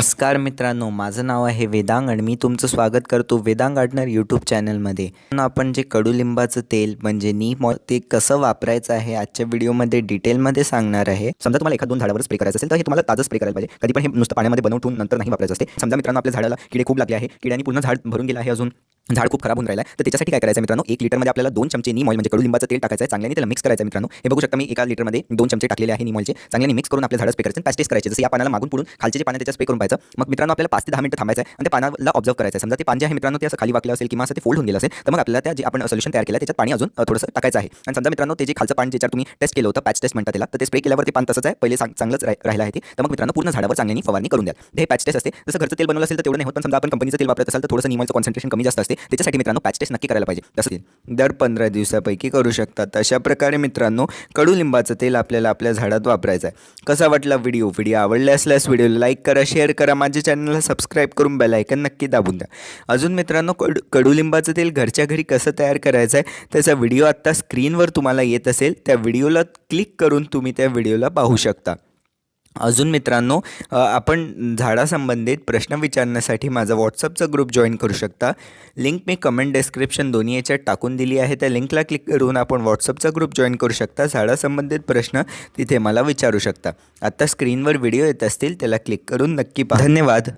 नमस्कार मित्रांनो माझं नाव आहे वेदांग आणि मी तुमचं स्वागत करतो वेदांग गार्डनर यूट्यूब चॅनलमध्ये. पण आपण जे कडुलिंबाचं तेल म्हणजे नीम ते कसं वापरायचं आहे आजच्या व्हिडिओमध्ये डिटेलमध्ये सांगणार आहे. समजा तुम्हाला एखाद दोन झाडावर स्प्रे करायचं असेल तर हे तुम्हाला ताजं स्प्रे करायला पाहिजे. कधी पण हे नुसतं पाण्यामध्ये बनवून ठेवून नंतर नाही वापरायचं असते. समजा मित्रांनो आपल्या झाडाला किडे खूप लागले आहे. किड्यांनी पूर्ण झाड भरून गेलं आहे अजून. झाड खूप खराब होऊन राहिलं आहे तर त्याच्यासाठी काय करायचं मित्रांनो? एक लिटरमध्ये आपल्याला दोन चमचे नीम ऑइल म्हणजे कडुलिंबाचं तेल टाकायचं आहे चांगल्याने त्याला मिक्स करायचं मित्रांनो. हे बघू शकता मी एका लिटरमध्ये दोन चमचे टाकलेले आहे निमॉलचे चांगल्याने मिक्स करून आपल्या झाडं स्पे करायचं पॅस्टेस करायचे. जसं या पाण्याला मागून पुढून खालचे जे पाणी त्याच्या स्पे करून पाहिजे मग मित्रांनो आपल्याला पाच ते दहा मिनिटं थांबायचं आहे आणि त्या पाण्याला ऑब्झर्व करायचं आहे समजा ते पाणी आहे मित्रांनो ते असं खाली वाकलं असेल किंवा असं ते फोल्ड होऊन गेलं असेल तर मग आपल्याला त्या जे आपण सोल्युशन तयार केलं आहे त्याच्यात पाणी अजून थोडंसं टाकायचं आहे. आणि समजा मित्रांनो ते जे खालचं पाणी ज्याच्यावर तुम्ही टेस्ट केलं होतं पॅच टेस्ट म्हणतात त्याला तर ते स्प्रे केल्यावर ते पान तसंच आहे. पहिले चांगलंच राहिलं आहे ते. तर मग मित्रांनो पूर्ण झाडावर चांगल्याने फवारणी करून द्या हे पॅच टेस्ट असते. जसं घरचं तेल बनवलं असेल तर तेवढं नाही होत. पण समजा आपण कंपनीचं तेल वापरत असेल तर थोडंसं निमॉलचं कॉन्सन्ट्रेशन कमी जास्त असते. त्याच्यासाठी मित्रांनो पॅच टेस्ट नक्की करायला पाहिजे. तसं दर पंधरा दिवसापैकी करू शकतात. अशा प्रकारे मित्रांनो कडुलिंबाचं तेल आपल्याला आपल्या झाडात वापरायचं आहे. कसा वाटला व्हिडिओ व्हिडिओ आवडला असल्यास व्हिडिओला लाईक करा शेअर करा. माझ्या चॅनलला सबस्क्राईब करून बेलायकन नक्की दाबून द्या. अजून मित्रांनो कडू कडुलिंबाचं तेल घरच्या घरी कसं तयार करायचं आहे त्याचा व्हिडिओ आत्ता स्क्रीनवर तुम्हाला येत असेल. त्या व्हिडिओला क्लिक करून तुम्ही त्या व्हिडिओला पाहू शकता. अजून मित्रांनो आपण झाडासंबंधित प्रश्न विचारण्यासाठी माझा व्हॉट्सअपचा ग्रुप जॉईन करू शकता. लिंक मी कमेंट डिस्क्रिप्शन दोन्ही याच्यात टाकून दिली आहे. त्या लिंकला क्लिक करून आपण व्हॉट्सअपचा ग्रुप जॉईन करू शकता. झाडासंबंधित प्रश्न तिथे मला विचारू शकता. आत्ता स्क्रीनवर व्हिडिओ येत असतील त्याला क्लिक करून नक्की पहा. धन्यवाद.